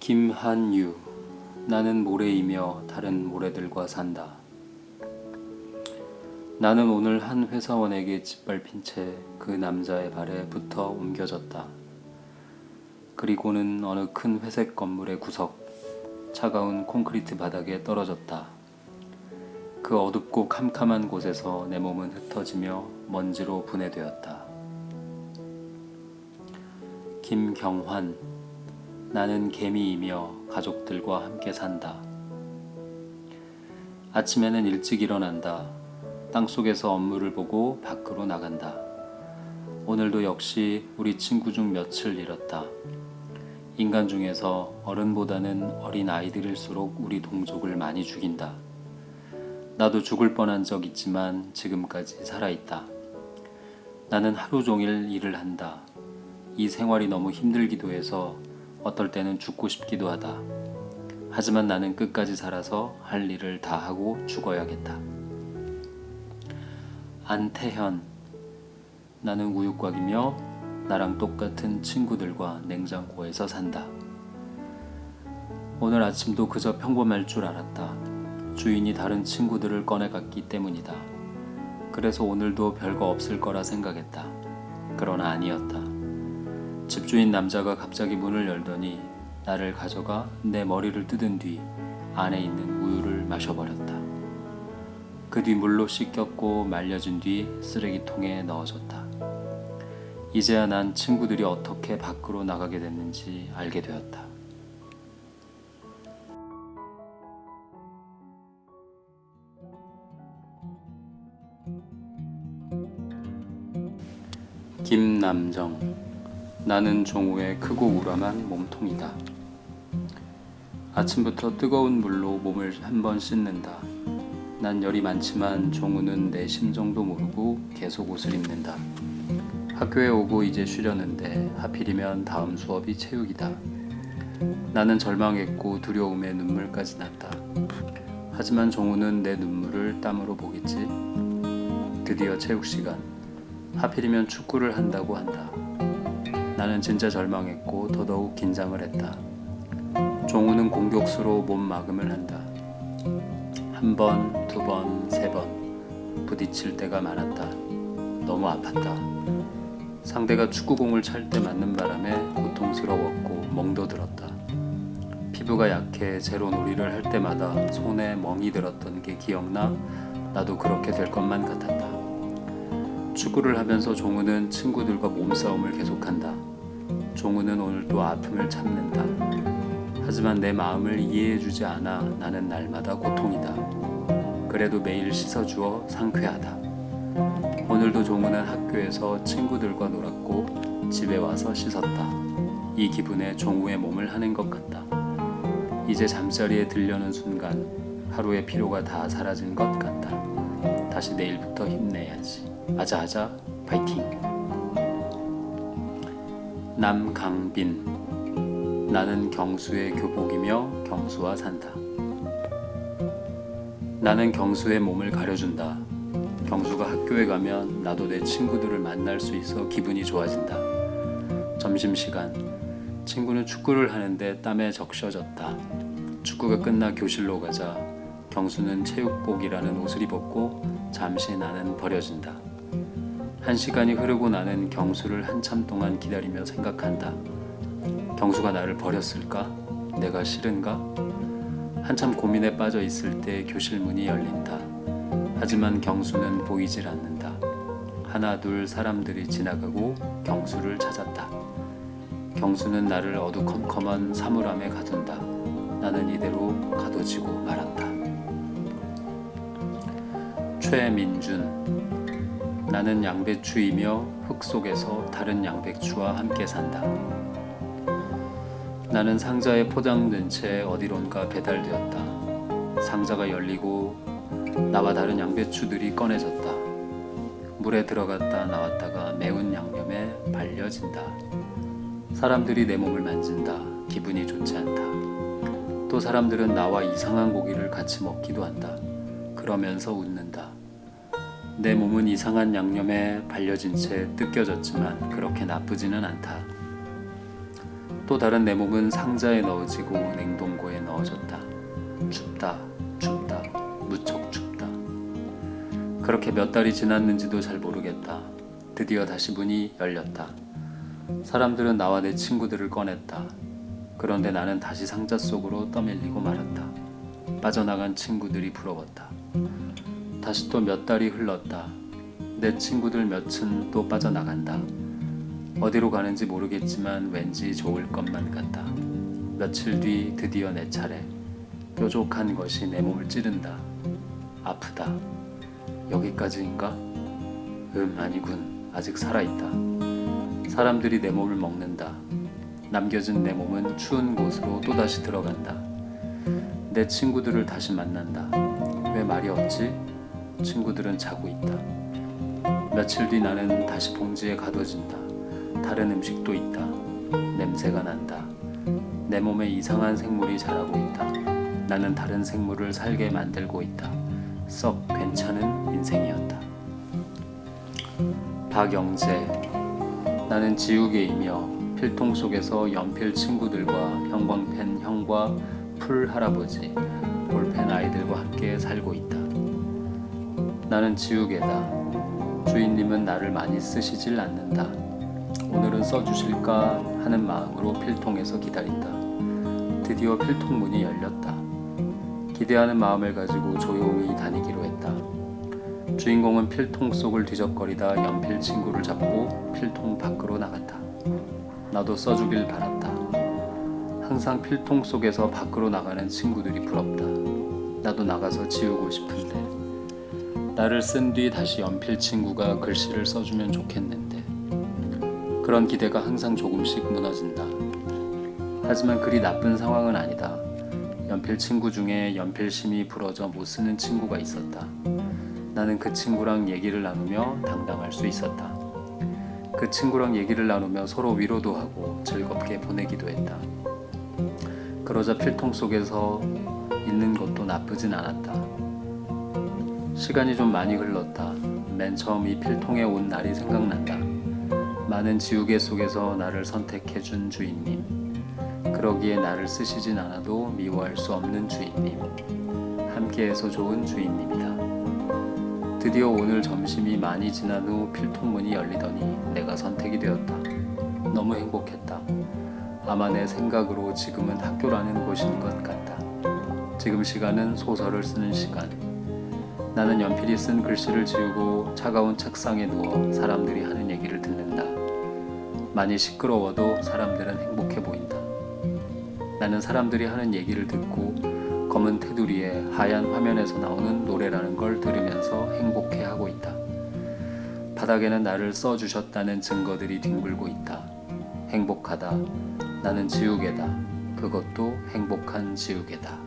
김한유 나는 모래이며 다른 모래들과 산다. 나는 오늘 한 회사원에게 짓밟힌 채 그 남자의 발에 붙어 옮겨졌다. 그리고는 어느 큰 회색 건물의 구석, 차가운 콘크리트 바닥에 떨어졌다. 그 어둡고 캄캄한 곳에서 내 몸은 흩어지며 먼지로 분해되었다. 김경환 나는 개미이며 가족들과 함께 산다. 아침에는 일찍 일어난다. 땅 속에서 업무를 보고 밖으로 나간다. 오늘도 역시 우리 친구 중 며칠 잃었다. 인간 중에서 어른보다는 어린 아이들일수록 우리 동족을 많이 죽인다. 나도 죽을 뻔한 적 있지만 지금까지 살아있다. 나는 하루 종일 일을 한다. 이 생활이 너무 힘들기도 해서 어떨 때는 죽고 싶기도 하다. 하지만 나는 끝까지 살아서 할 일을 다 하고 죽어야겠다. 안태현. 나는 우유곽이며 나랑 똑같은 친구들과 냉장고에서 산다. 오늘 아침도 그저 평범할 줄 알았다. 주인이 다른 친구들을 꺼내갔기 때문이다. 그래서 오늘도 별거 없을 거라 생각했다. 그러나 아니었다. 집주인 남자가 갑자기 문을 열더니 나를 가져가 내 머리를 뜯은 뒤 안에 있는 우유를 마셔버렸다. 그 뒤 물로 씻겼고 말려진 뒤 쓰레기통에 넣어줬다. 이제야 난 친구들이 어떻게 밖으로 나가게 됐는지 알게 되었다. 김남정 나는 종우의 크고 우람한 몸통이다. 아침부터 뜨거운 물로 몸을 한 번 씻는다. 난 열이 많지만 종우는 내 심정도 모르고 계속 옷을 입는다. 학교에 오고 이제 쉬려는데 하필이면 다음 수업이 체육이다. 나는 절망했고 두려움에 눈물까지 났다. 하지만 종우는 내 눈물을 땀으로 보겠지. 드디어 체육 시간. 하필이면 축구를 한다고 한다. 나는 진짜 절망했고 더더욱 긴장을 했다. 종우는 공격수로 몸 막음을 한다. 한 번, 두 번, 세 번 부딪힐 때가 많았다. 너무 아팠다. 상대가 축구공을 찰 때 맞는 바람에 고통스러웠고 멍도 들었다. 피부가 약해 제로 놀이를 할 때마다 손에 멍이 들었던 게 기억나 나도 그렇게 될 것만 같았다. 축구를 하면서 종우는 친구들과 몸싸움을 계속한다. 종우는 오늘도 아픔을 참는다. 하지만 내 마음을 이해해주지 않아 나는 날마다 고통이다. 그래도 매일 씻어주어 상쾌하다. 오늘도 종우는 학교에서 친구들과 놀았고 집에 와서 씻었다. 이 기분에 종우의 몸을 하는 것 같다. 이제 잠자리에 들려는 순간 하루의 피로가 다 사라진 것 같다. 다시 내일부터 힘내야지. 아자아자 파이팅. 남강빈 나는 경수의 교복이며 경수와 산다. 나는 경수의 몸을 가려준다. 경수가 학교에 가면 나도 내 친구들을 만날 수 있어 기분이 좋아진다. 점심시간 친구는 축구를 하는데 땀에 적셔졌다. 축구가 끝나 교실로 가자 경수는 체육복이라는 옷을 입었고 잠시 나는 버려진다. 한 시간이 흐르고 나는 경수를 한참 동안 기다리며 생각한다. 경수가 나를 버렸을까? 내가 싫은가? 한참 고민에 빠져 있을 때 교실 문이 열린다. 하지만 경수는 보이질 않는다. 하나 둘 사람들이 지나가고 경수를 찾았다. 경수는 나를 어두컴컴한 사물함에 가둔다. 나는 이대로 가둬지고 말았다. 최민준 나는 양배추이며 흙 속에서 다른 양배추와 함께 산다. 나는 상자에 포장된 채 어디론가 배달되었다. 상자가 열리고 나와 다른 양배추들이 꺼내졌다. 물에 들어갔다 나왔다가 매운 양념에 발려진다. 사람들이 내 몸을 만진다. 기분이 좋지 않다. 또 사람들은 나와 이상한 고기를 같이 먹기도 한다. 그러면서 웃는다. 내 몸은 이상한 양념에 발려진 채 뜯겨졌지만 그렇게 나쁘지는 않다. 또 다른 내 몸은 상자에 넣어지고 냉동고에 넣어졌다. 춥다, 춥다, 무척 춥다. 그렇게 몇 달이 지났는지도 잘 모르겠다. 드디어 다시 문이 열렸다. 사람들은 나와 내 친구들을 꺼냈다. 그런데 나는 다시 상자 속으로 떠밀리고 말았다. 빠져나간 친구들이 부러웠다. 다시 또 몇 달이 흘렀다. 내 친구들 몇은 또 빠져나간다. 어디로 가는지 모르겠지만 왠지 좋을 것만 같다. 며칠 뒤 드디어 내 차례. 뾰족한 것이 내 몸을 찌른다. 아프다. 여기까지인가? 음, 아니군. 아직 살아있다. 사람들이 내 몸을 먹는다. 남겨진 내 몸은 추운 곳으로 또다시 들어간다. 내 친구들을 다시 만난다. 왜 말이 없지? 친구들은 자고 있다. 며칠 뒤 나는 다시 봉지에 가둬진다. 다른 음식도 있다. 냄새가 난다. 내 몸에 이상한 생물이 자라고 있다. 나는 다른 생물을 살게 만들고 있다. 썩 괜찮은 인생이었다. 박영재 나는 지우개이며 필통 속에서 연필 친구들과 형광펜 형과 풀 할아버지, 볼펜 아이들과 함께 살고 있다. 나는 지우개다. 주인님은 나를 많이 쓰시질 않는다. 오늘은 써주실까 하는 마음으로 필통에서 기다린다. 드디어 필통 문이 열렸다. 기대하는 마음을 가지고 조용히 다니기로 했다. 주인공은 필통 속을 뒤적거리다 연필 친구를 잡고 필통 밖으로 나갔다. 나도 써주길 바랐다. 항상 필통 속에서 밖으로 나가는 친구들이 부럽다. 나도 나가서 지우고 싶은데. 나를 쓴 뒤 다시 연필 친구가 글씨를 써주면 좋겠는데. 그런 기대가 항상 조금씩 무너진다. 하지만 그리 나쁜 상황은 아니다. 연필 친구 중에 연필심이 부러져 못 쓰는 친구가 있었다. 나는 그 친구랑 얘기를 나누며 당당할 수 있었다. 그 친구랑 얘기를 나누며 서로 위로도 하고 즐겁게 보내기도 했다. 그러자 필통 속에서 있는 것도 나쁘진 않았다. 시간이 좀 많이 흘렀다. 맨 처음 이 필통에 온 날이 생각난다. 많은 지우개 속에서 나를 선택해준 주인님. 그러기에 나를 쓰시진 않아도 미워할 수 없는 주인님. 함께해서 좋은 주인님이다. 드디어 오늘 점심이 많이 지난 후 필통 문이 열리더니 내가 선택이 되었다. 너무 행복했다. 아마 내 생각으로 지금은 학교라는 곳인 것 같다. 지금 시간은 소설을 쓰는 시간. 나는 연필이 쓴 글씨를 지우고 차가운 책상에 누워 사람들이 하는 얘기를 듣는다. 많이 시끄러워도 사람들은 행복해 보인다. 나는 사람들이 하는 얘기를 듣고 검은 테두리에 하얀 화면에서 나오는 노래라는 걸 들으면서 행복해 하고 있다. 바닥에는 나를 써주셨다는 증거들이 뒹굴고 있다. 행복하다. 나는 지우개다. 그것도 행복한 지우개다.